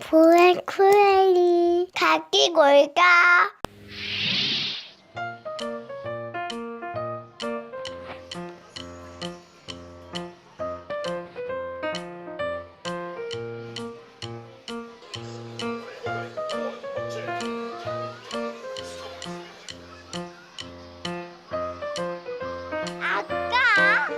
보행쿠엘리 가기 골까? 아까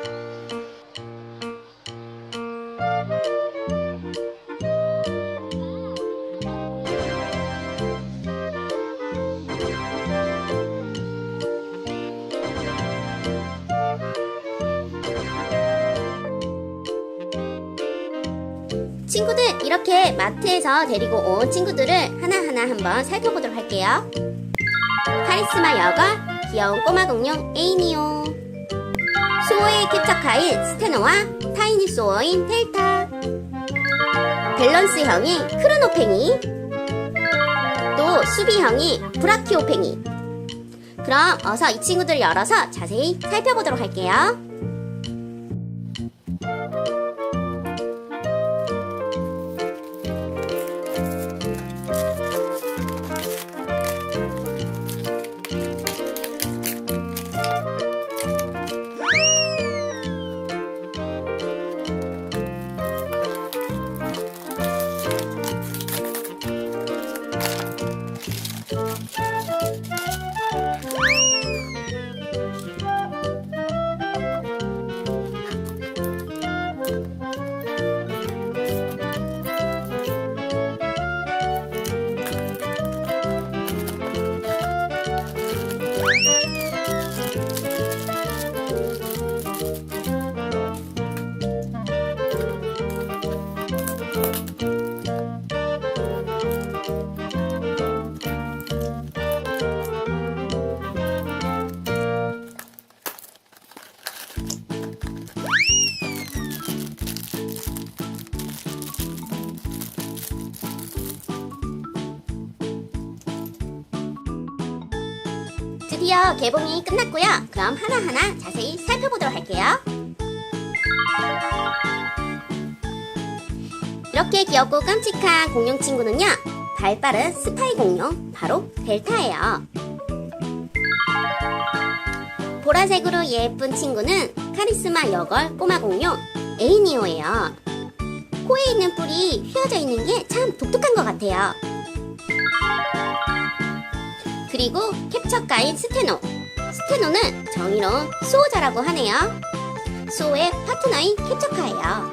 친구들 이렇게 마트에서 데리고 온 친구들을 하나하나 한번 살펴보도록 할게요. 카리스마 여걸 귀여운 꼬마 공룡 에이미오 소어의 캡처카인 스테노와 타이니 소어인 델타 밸런스형이 크르노팽이 또 수비형이 브라키오팽이 그럼 어서 이 친구들 열어서 자세히 살펴보도록 할게요. 드디어 개봉이 끝났고요. 그럼 하나하나 자세히 살펴보도록 할게요. 이렇게 귀엽고 깜찍한 공룡 친구는요. 발빠른 스파이 공룡, 바로 델타예요. 보라색으로 예쁜 친구는 카리스마 여걸 꼬마 공룡 에이니오예요. 코에 있는 뿔이 휘어져 있는 게 참 독특한 것 같아요. 그리고 캡처가인 스테노. 스테노는 정의로운 수호자라고 하네요. 수호의 파트너인 캡처카예요.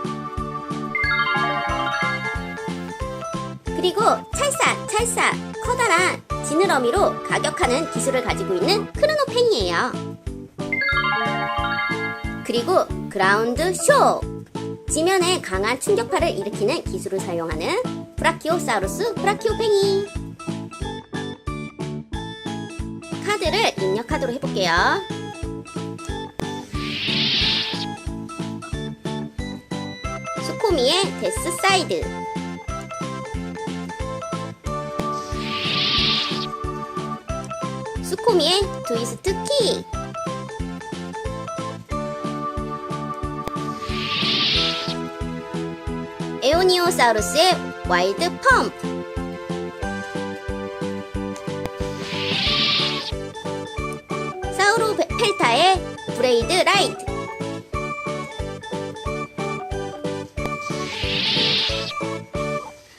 그리고 찰싹 찰싹 커다란 지느러미로 가격하는 기술을 가지고 있는 크르노팽이에요. 그리고 그라운드 쇼. 지면에 강한 충격파를 일으키는 기술을 사용하는 브라키오사우루스 브라키오팽이. 카드를 입력하도록 해볼게요. 수코미의 데스 사이드. 수코미의 트위스트 키. 에오니오사우루스의 와일드 펌프. 브레이드 라이트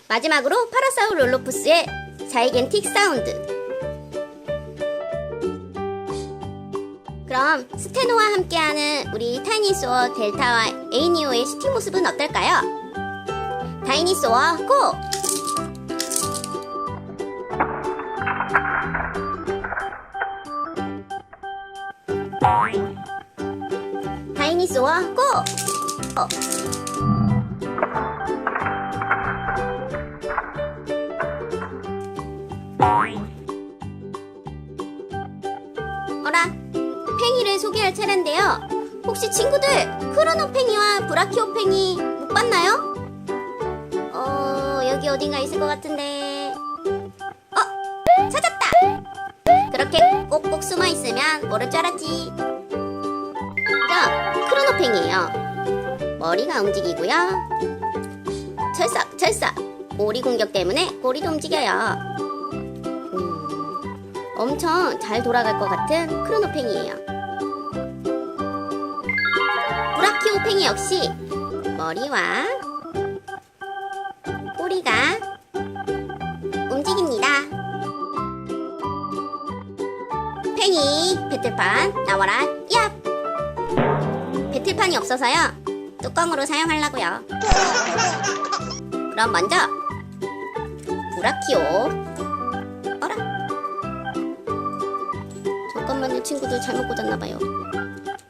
마지막으로 파라사우 롤로푸스의 자이겐틱 사운드 그럼 스테노와 함께하는 우리 타이니소어 델타와 에이니오의 슈팅 모습은 어떨까요? 다이니소어 고! 다이니소어 고! 어. 어라, 팽이를 소개할 차례인데요. 혹시 친구들 크로노 팽이와 브라키오 팽이 못 봤나요? 어, 여기 어딘가 있을 것 같은데. 어, 찾았다. 그렇게 꼭꼭 숨어 있으면 모를 줄 알았지. 자, 크로노 팽이에요. 머리가 움직이고요. 철싹 철싹 오리 공격 때문에 꼬리도 움직여요. 음, 엄청 잘 돌아갈 것 같은 크로노팽이에요. 브라키오팽이 역시 머리와 꼬리가 움직입니다. 팽이 배틀판 나와라 얍! 배틀판이 없어서요. 뚜껑으로 사용하려고요. 그럼 먼저 브라키오. 어라? 잠깐만요. 친구들 잘못 꽂았나봐요.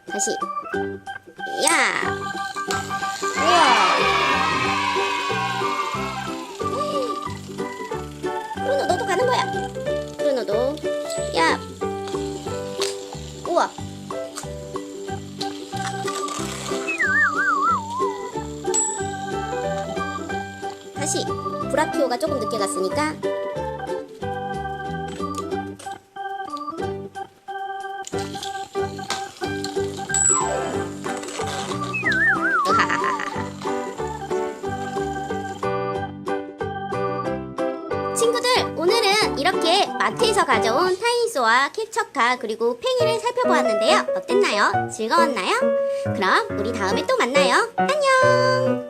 다시. 야! 우와 다시 브라키오가 조금 늦게 갔으니까. 친구들 오늘은 이렇게 마트에서 가져온 타인소와 캡처카 그리고 팽이를 살펴보았는데요 어땠나요? 즐거웠나요? 그럼 우리 다음에 또 만나요 안녕